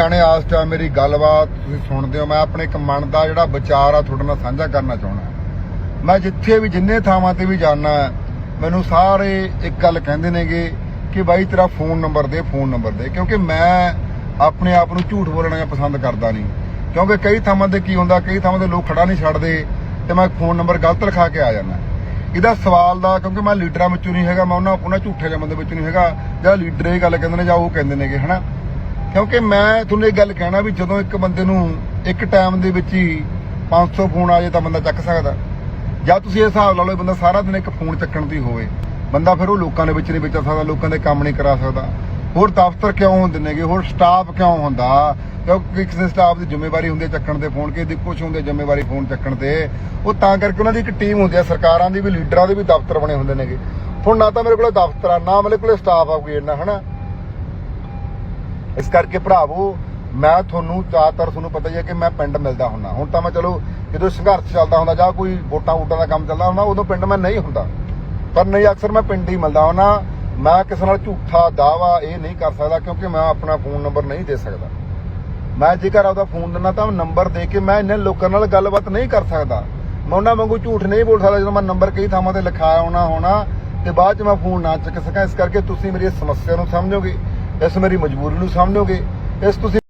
ਜਾਣੇ ਆਸ ਚ ਮੇਰੀ ਗੱਲਬਾਤ ਤੁਸੀਂ ਸੁਣਦੇ ਹੋ। ਮੈਂ ਆਪਣੇ ਇੱਕ ਮਨ ਦਾ ਜਿਹੜਾ ਵਿਚਾਰ ਆ, ਤੁਹਾਡੇ ਨਾਲ ਸਾਂਝਾ ਕਰਨਾ ਚਾਹੁੰਦਾ। ਮੈਂ ਜਿੱਥੇ ਵੀ, ਜਿੰਨੇ ਥਾਵਾਂ ਤੇ ਵੀ ਜਾਣਾ ਮੈਨੂੰ ਸਾਰੇ ਇੱਕ ਗੱਲ ਕਹਿੰਦੇ ਨੇਗੇ ਕਿ ਬਾਈ, ਤੇਰਾ ਫੋਨ ਨੰਬਰ ਦੇ ਫੋਨ ਨੰਬਰ ਦੇ। ਕਿਉਂਕਿ ਮੈਂ ਆਪਣੇ ਆਪ ਨੂੰ ਝੂਠ ਬੋਲਣਾ ਪਸੰਦ ਕਰਦਾ ਨਹੀਂ। ਕਿਉਂਕਿ ਕਈ ਥਾਵਾਂ ਤੇ ਕੀ ਹੁੰਦਾ, ਕਈ ਥਾਵਾਂ ਤੇ ਲੋਕ ਖੜਾ ਨਹੀਂ ਛੱਡਦੇ ਤੇ ਮੈਂ ਫੋਨ ਨੰਬਰ ਗਲਤ ਲਿਖਾ ਕੇ ਆ ਜਾਂਦਾ। ਇਹਦਾ ਸਵਾਲ ਦਾ, ਕਿਉਂਕਿ ਮੈਂ ਲੀਡਰਾਂ ਵਿੱਚੋਂ ਨਹੀਂ ਹੈਗਾ, ਮੈਂ ਉਹਨਾਂ ਉਹਨਾਂ ਝੂਠੇ ਜਮਨ ਦੇ ਵਿੱਚ ਨਹੀਂ ਹੈਗਾ। ਜਾਂ ਲੀਡਰ ਇਹ ਗੱਲ ਕਹਿੰਦੇ ਨੇ ਜਾਂ ਉਹ ਕਹਿੰਦੇ ਨੇਗੇ, ਹਨਾ? ਕਿਉਂਕਿ ਮੈਂ ਤੁਹਾਨੂੰ ਇਹ ਗੱਲ ਕਹਿਣਾ ਵੀ ਜਦੋਂ ਇੱਕ ਬੰਦੇ ਨੂੰ ਇੱਕ ਟਾਈਮ ਦੇ ਵਿੱਚ ਹੀ 500 ਫੋਨ ਆ ਜਾਏ ਤਾਂ ਬੰਦਾ ਚੱਕ ਸਕਦਾ। ਜਾਂ ਤੁਸੀਂ ਇਹ ਹਿਸਾਬ ਲਾ ਲਓ ਬੰਦਾ ਸਾਰਾ ਦਿਨ ਇੱਕ ਫੋਨ ਚੱਕਣ ਦੀ ਹੋਵੇ। ਬੰਦਾ ਫਿਰ ਉਹ ਲੋਕਾਂ ਦੇ ਵਿੱਚ ਨਹੀਂ ਵਿਚਰ ਸਕਦਾ, ਲੋਕਾਂ ਦੇ ਕੰਮ ਨਹੀਂ ਕਰਾ ਸਕਦਾ। ਹੋਰ ਦਫ਼ਤਰ ਕਿਉਂ ਹੁੰਦੇ ਨੇਗੇ? ਹੋਰ ਸਟਾਫ ਕਿਉਂ ਹੁੰਦਾ? ਕਿਉਂਕਿ ਕਿਸੇ ਸਟਾਫ ਦੀ ਜ਼ਿੰਮੇਵਾਰੀ ਹੁੰਦੀ ਹੈ ਚੱਕਣ ਦੇ ਫੋਨ ਕਿਸੇ ਦੀ ਕੁਝ ਹੁੰਦੀ ਜ਼ਿੰਮੇਵਾਰੀ ਫੋਨ ਚੱਕਣ ਤੇ। ਉਹ ਤਾਂ ਕਰਕੇ ਉਹਨਾਂ ਦੀ ਇੱਕ ਟੀਮ ਹੁੰਦੀ ਹੈ, ਸਰਕਾਰਾਂ ਦੀ ਵੀ ਲੀਡਰਾਂ ਦੇ ਵੀ ਦਫ਼ਤਰ ਬਣੇ ਹੁੰਦੇ ਨੇਗੇ। ਹੁਣ ਨਾ ਤਾਂ ਮੇਰੇ ਕੋਲ ਦਫ਼ਤਰ ਆ, ਨਾ ਮੇਰੇ ਕੋਲ ਸਟਾਫ ਆ ਕੋਈ ਇੰਨਾ, ਹਨਾ? ਇਸ ਕਰਕੇ ਭਰਾਵੋ, ਮੈਂ ਤੁਹਾਨੂੰ ਜ਼ਿਆਦਾਤਰ ਤੁਹਾਨੂੰ ਪਤਾ ਹੀ ਹੈ ਕਿ ਮੈਂ ਪਿੰਡ ਮਿਲਦਾ ਹੁੰਦਾ। ਹੁਣ ਤਾਂ ਮੈਂ ਚਲੋ, ਜਦੋਂ ਸੰਘਰਸ਼ ਚੱਲਦਾ ਹੁੰਦਾ ਜਾਂ ਕੋਈ ਵੋਟਾਂ ਵੋਟਾਂ ਦਾ ਕੰਮ ਚੱਲਦਾ ਹੁੰਦਾ, ਉਦੋਂ ਪਿੰਡ ਮੈਂ ਨਹੀਂ ਹੁੰਦਾ। ਪਰ ਨਹੀਂ, ਅਕਸਰ ਮੈਂ ਪਿੰਡ ਹੀ ਮਿਲਦਾ ਹੁੰਦਾ। ਮੈਂ ਕਿਸੇ ਨਾਲ ਝੂਠਾ ਦਾਵਾ ਇਹ ਨਹੀਂ ਕਰ ਸਕਦਾ ਕਿਉਂਕਿ ਮੈਂ ਆਪਣਾ ਫੋਨ ਨੰਬਰ ਨਹੀਂ ਦੇ ਸਕਦਾ। ਮੈਂ ਜੇਕਰ ਆਪਦਾ ਫੋਨ ਦਿੰਦਾ ਤਾਂ ਨੰਬਰ ਦੇ ਕੇ ਮੈਂ ਇਹਨਾਂ ਲੋਕਾਂ ਨਾਲ ਗੱਲਬਾਤ ਨਹੀਂ ਕਰ ਸਕਦਾ। ਮੈਂ ਉਹਨਾਂ ਵਾਂਗੂ ਝੂਠ ਨਹੀਂ ਬੋਲ ਸਕਦਾ ਜਦੋਂ ਮੈਂ ਨੰਬਰ ਕਈ ਥਾਵਾਂ ਤੇ ਲਿਖਾਇਆ ਹੋਣਾ ਹੋਣਾ ਤੇ ਬਾਅਦ ਚ ਮੈਂ ਫੋਨ ਨਾ ਚੱਕ ਸਕਾਂ। ਇਸ ਕਰਕੇ ਤੁਸੀਂ ਮੇਰੀ ਸਮੱਸਿਆ ਨੂੰ ਸਮਝੋਗੇ। ਇਸ ਮੇਰੀ ਮਜਬੂਰੀ ਨੂੰ ਸਮਝੋਗੇ ਇਸ ਤੁਸੀਂ